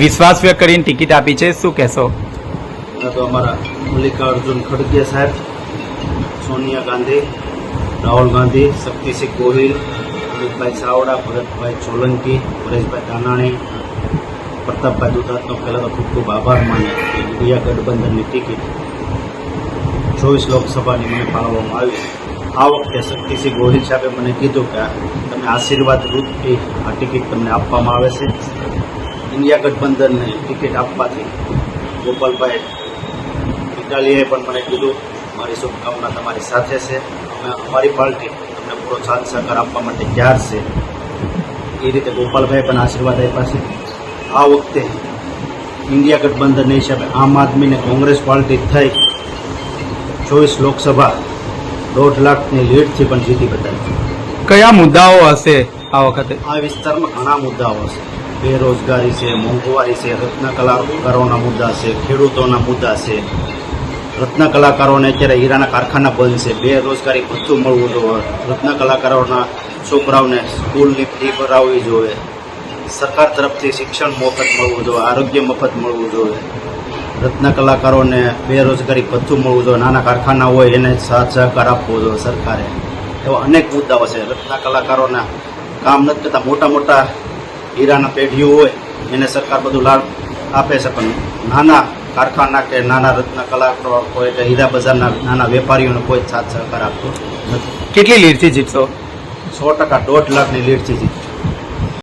વિશ્વાસ વ્યક્ત કરીને ટિકિટ આપી છે. શું કહેશો? તો અમારા મલ્લિકાર્જુન ખડગે સાહેબ, સોનિયા ગાંધી, રાહુલ ગાંધી, શક્તિસિંહ ગોહિલ, અમિતભાઈ ચાવડા, ભરતભાઈ સોલંકી, પરેશભાઈ ધાનાણી, પ્રતાપભાઈ દુધાતનો પહેલાં તો ખૂબ ખૂબ આભાર માને કે ઇન્ડિયા ગઠબંધનની ટિકિટ ચોવીસ લોકસભાની મને ફાળવવામાં આવી આ વખતે શક્તિસિંહ ગોહિલ સાહેબે મને કીધું કે તમે આશીર્વાદ રૂપથી આ ટિકિટ તમને આપવામાં આવે છે. ઇન્ડિયા ગઠબંધનને ટિકિટ આપવાથી ગોપાલભાઈ ઇટાલીએ પણ મને કીધું મારી શુભકામના તમારી સાથે છે. અમે અમારી પાર્ટી તમને પૂરો સાથ સહકાર આપવા માટે તૈયાર છે. એ રીતે ગોપાલભાઈ પણ આશીર્વાદ આપ્યા છે. આ વખતે ઇન્ડિયા ગઠબંધન હિસાબે આમ આદમીને કોંગ્રેસ પાર્ટી થઈ ચોવીસ લોકસભા દોઢ લાખની લીડથી પણ જીતી બતાવી. કયા મુદ્દાઓ હશે આ વખતે? આ વિસ્તારમાં ઘણા મુદ્દાઓ છે બેરોજગારી છે, મોંઘવારી છે રત્ન કલાકારોના મુદ્દા છે, ખેડૂતોના મુદ્દા છે. રત્ન કલાકારોને અત્યારે હીરાના કારખાના બંધ છે. બેરોજગારી ભથ્થું મળવું જોઈએ. રત્ન કલાકારોના છોકરાઓને સ્કૂલની ફી ભરાવવી જોઈએ. સરકાર તરફથી શિક્ષણ મફત મળવું જોઈએ. આરોગ્ય મફત મળવું જોઈએ. રત્ન કલાકારોને બેરોજગારી ભથ્થું મળવું જોઈએ. નાના કારખાના હોય એને સાથ સહકાર આપવો જોઈએ સરકારે. એવા અનેક મુદ્દાઓ છે. રત્ન કલાકારોના કામ નથી કરતા. મોટા મોટા હીરાના પેઢીઓ હોય એને સરકાર બધું લાભ આપે છે. પણ નાના કારખાના કે નાના રત્ન કલાકારો હોય કે હીરા બજારના નાના વેપારીઓને કોઈ જ સાથ સહકાર આપતો નથી. કેટલી લીડથી જીતશો? સો ટકા દોઢ લાખની લીડથી જીતી.